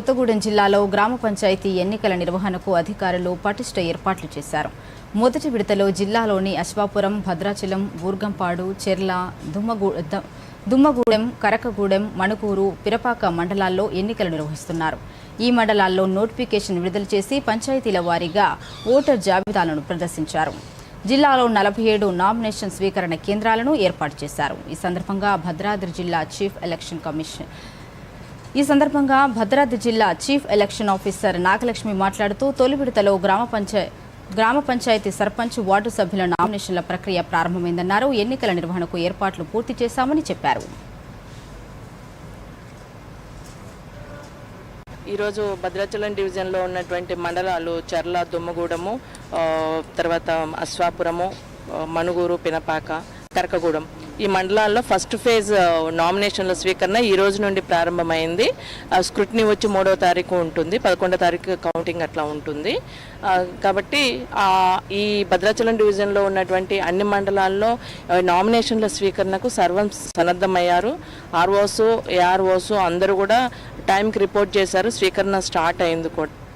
కొత్తగూడెం జిల్లాలో గ్రామ పంచాయతీ ఎన్నికల నిర్వహణకు అధికారులు పటిష్ట ఏర్పాట్లు చేశారు. మొదటి విడతలో జిల్లాలోని అశ్వాపురం భద్రాచలం బూర్గంపాడు చెర్ల దుమ్మగూ దుమ్మగూడెం కరకగూడెం మణుకూరు పిరపాక మండలాల్లో ఎన్నికలు నిర్వహిస్తున్నారు. ఈ మండలాల్లో నోటిఫికేషన్ విడుదల చేసి పంచాయతీల వారీగా ఓటర్ జాబితాలను ప్రదర్శించారు. జిల్లాలో నలభై ఏడు నామినేషన్ స్వీకరణ కేంద్రాలను ఏర్పాటు చేశారు. ఈ సందర్భంగా భద్రాద్రి జిల్లా చీఫ్ ఎలక్షన్ కమిషన్ ఈ సందర్భంగా భద్రాద్రి జిల్లా చీఫ్ ఎలక్షన్ ఆఫీసర్ నాగలక్ష్మి మాట్లాడుతూ తొలి విడతలో గ్రామ పంచాయ గ్రామ పంచాయతీ సర్పంచ్ వార్డు సభ్యుల నామినేషన్ల ప్రక్రియ ప్రారంభమైందన్నారు. ఎన్నికల నిర్వహణకు ఏర్పాట్లు పూర్తి చేశామని చెప్పారు. ఈరోజు భద్రాచలం డివిజన్లో ఉన్నటువంటి మండలాలు చర్ల దుమ్మగూడము తర్వాత అశ్వాపురము మణుగూరు పినపాక కరకగూడెం ఈ మండలాల్లో ఫస్ట్ ఫేజ్ నామినేషన్ల స్వీకరణ ఈ రోజు నుండి ప్రారంభమైంది. ఆ, స్క్రూటినీ వచ్చి మూడవ తారీఖు ఉంటుంది పదకొండో తారీఖు కౌంటింగ్ అట్లా ఉంటుంది. కాబట్టి ఈ భద్రాచలం డివిజన్లో ఉన్నటువంటి అన్ని మండలాల్లో నామినేషన్ల స్వీకరణకు సర్వం సన్నద్ధమయ్యారు. ఆర్ఓస్ ఏఆర్ఓసు అందరూ కూడా టైంకి రిపోర్ట్ చేశారు. స్వీకరణ స్టార్ట్ అయింది కూడా.